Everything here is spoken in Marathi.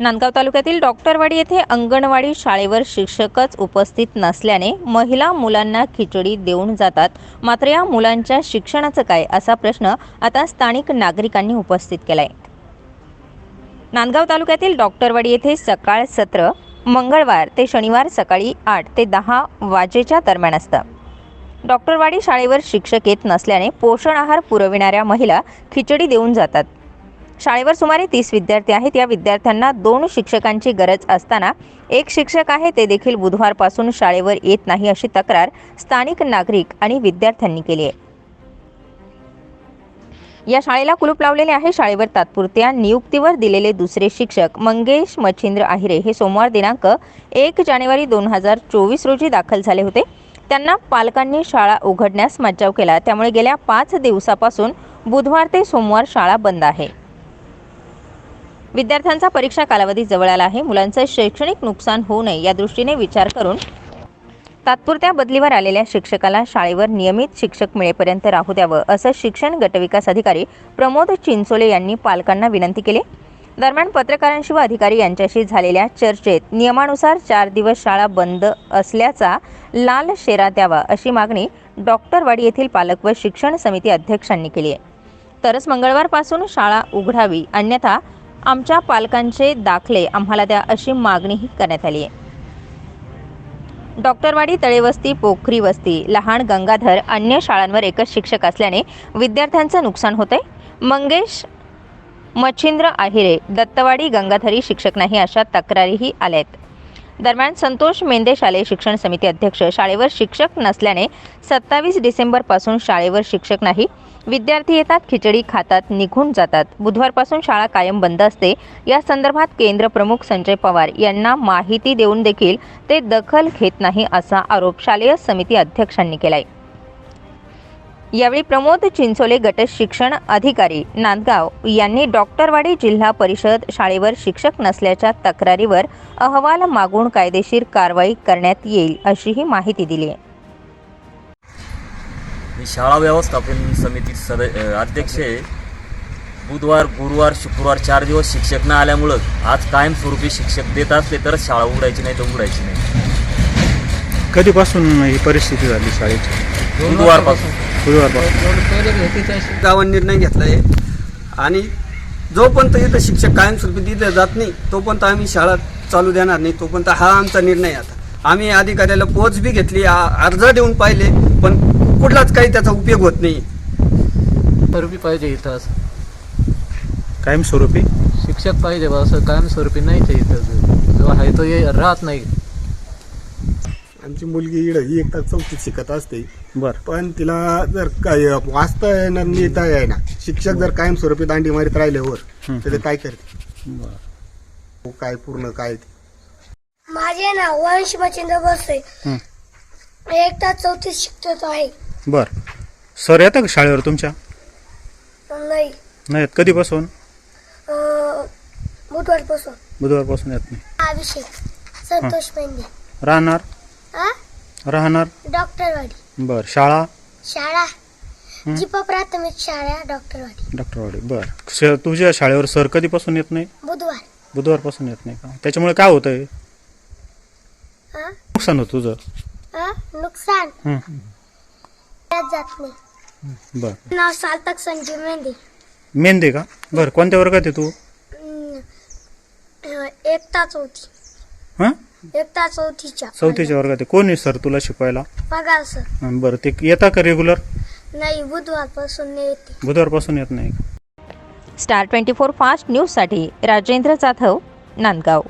नांदगाव तालुक्यातील डॉक्टरवाडी येथे अंगणवाडी शाळेवर शिक्षकच उपस्थित नसल्याने महिला मुलांना खिचडी देऊन जातात. मात्र या मुलांच्या शिक्षणाचं काय असा प्रश्न आता स्थानिक नागरिकांनी उपस्थित केलाय. नांदगाव तालुक्यातील डॉक्टरवाडी येथे सकाळ सत्र मंगळवार ते शनिवार सकाळी आठ ते दहा वाजेच्या दरम्यान असतं. डॉक्टरवाडी शाळेवर शिक्षक येत नसल्याने पोषण आहार पुरविणाऱ्या महिला खिचडी देऊन जातात. शाळेवर सुमारे तीस विद्यार्थी आहेत. या विद्यार्थ्यांना दोन शिक्षकांची गरज असताना एक शिक्षक आहे ते देखील बुधवारपासून शाळेवर येत नाही अशी तक्रार स्थानिक नागरिक आणि विद्यार्थ्यांनी केली आहे. या शाळेला कुलूप लावलेले आहे. शाळेवर तात्पुरत्या नियुक्तीवर दिलेले दुसरे शिक्षक मंगेश मच्छिंद्र आहिरे हे सोमवार दिनांक एक जानेवारी दोन हजार चोवीस रोजी दाखल झाले होते. त्यांना पालकांनी शाळा उघडण्यास मज्जाव केला. त्यामुळे गेल्या पाच दिवसापासून बुधवार ते सोमवार शाळा बंद आहे. विद्यार्थ्यांचा परीक्षा कालावधी जवळ आला आहे. मुलांचं शैक्षणिक नुकसान होऊ नये या दृष्टीने विचार करून तात्पुरत्या बदलीवर आलेल्या शिक्षकाला शाळेवर नियमित शिक्षक मिळेपर्यंत राहू द्यावं असं शिक्षण गटविकास अधिकारी प्रमोद चिंचोले यांनी पालकांना विनंती केली. दरम्यान पत्रकारांशी व अधिकारी यांच्याशी झालेल्या चर्चेत नियमानुसार चार दिवस शाळा बंद असल्याचा लाल शेरा द्यावा अशी मागणी डॉक्टरवाडी येथील पालक व शिक्षण समिती अध्यक्षांनी केली आहे. तरच मंगळवारपासून शाळा उघडावी अन्यथा आमच्या पालकांचे दाखले. आम्हाला द्या अशी मागणीही करण्यात आली आहे डॉक्टरवाडी तळेवस्ती पोखरी वस्ती लहान गंगाधर अन्य शाळांवर एकच शिक्षक असल्याने विद्यार्थ्यांचं नुकसान होतंय. मंगेश मच्छिंद्र आहिरे दत्तवाडी गंगाधरी शिक्षक नाही अशा तक्रारीही आल्या आहेत दरम्यान संतोष मेंदे शालेय शिक्षण समिती अध्यक्ष शाळेवर शिक्षक नसल्याने सत्तावीस डिसेंबरपासून शाळेवर शिक्षक नाही विद्यार्थी येतात खिचडी खातात निघून जातात. बुधवारपासून शाळा कायम बंद असते. या संदर्भात केंद्र प्रमुख संजय पवार यांना माहिती देऊन देखील ते दखल घेत नाही असा आरोप शालेय समिती अध्यक्षांनी केलाय. यावेळी प्रमोद चिंचोले गट शिक्षण अधिकारी नांदगाव यांनी डॉक्टरवाडी जिल्हा परिषद शाळेवर शिक्षक नसल्याच्या तक्रारीवर अहवाल मागून कायदेशीर कारवाई करण्यात येईल अशीही माहिती दिली आहे मी शाळा व्यवस्थापन समिती सद अध्यक्ष आहे. बुधवार गुरुवार शुक्रवार चार दिवस शिक्षक न आल्यामुळं आज कायमस्वरूपी शिक्षक देत असले तरच शाळा उघडायची नाही तर उघडायची नाही. कधीपासून ही परिस्थिती झाली शाळेची? बुधवारपासून. बुधवारपासून गावाने निर्णय घेतला आहे. आणि जोपर्यंत इथं शिक्षक कायमस्वरूपी तिथे जात नाही तोपर्यंत आम्ही शाळा चालू देणार नाही. तोपर्यंत हा आमचा निर्णय आता. आम्ही अधिकाऱ्याला पोच बी घेतली आ- अर्ज देऊन पाहिले पण कुठलाच काही त्याचा उपयोग होत नाही. स्वरूपी पाहिजे इथं असं. कायमस्वरूपी शिक्षक पाहिजे बा असं कायमस्वरूपी नाहीच आहे इथं. जो आहे तो ये राहत नाही. आमची मुलगी इड ही एकटा चौथीत शिकत असते. बर. पण तिला जर काय वाचता येणार लिहिता येईना. शिक्षक जर कायमस्वरूपी दांडी मारीत राहिल्यावर तर ते काय करते? हो, काय पूर्ण काय ते. माझे नाव वंश मच्छिंद्र बसते एक तास चौथीस शिकतो आहे. बर. सर येतं का शाळेवर तुमच्या? नाही. नाहीत. कधीपासून? अं, बुधवारपासून. बुधवारपासून येत नाही. अभिषेक. संतोष मेंढे. राहणार? हा राहणार? डॉक्टरवाडी. बर. शाळा? शाळा. जिपा प्राथमिक शाळा डॉक्टरवाडी. डॉक्टरवाडी. बर. तुझ्या शाळेवर सर कधीपासून येत नाही? बुधवार. बुधवारपासून येत नाही का? त्याच्यामुळे काय होतंय? हा नुकसान होतं तुझं. हा नुकसान. हं. त्यात जात नाही. बर. नाव सार्थक संजीव मेंढे. मेंदे का? बर कोणत्या वर्गात आहे तू? अं, अं, एक तास चौथी. हां? एक तास चौथीच्या. चौथीच्या वर्गात आहे. कोण आहे सर तुला शिकवायला? पगार सर. हं, बरं. ते येता का रेग्युलर नाही बुधवारपासून नाही येते बुधवारपासून येत नाही. का स्टार ट्वेंटी फोर फास्ट न्यूजसाठी राजेंद्र जाधव नांदगाव.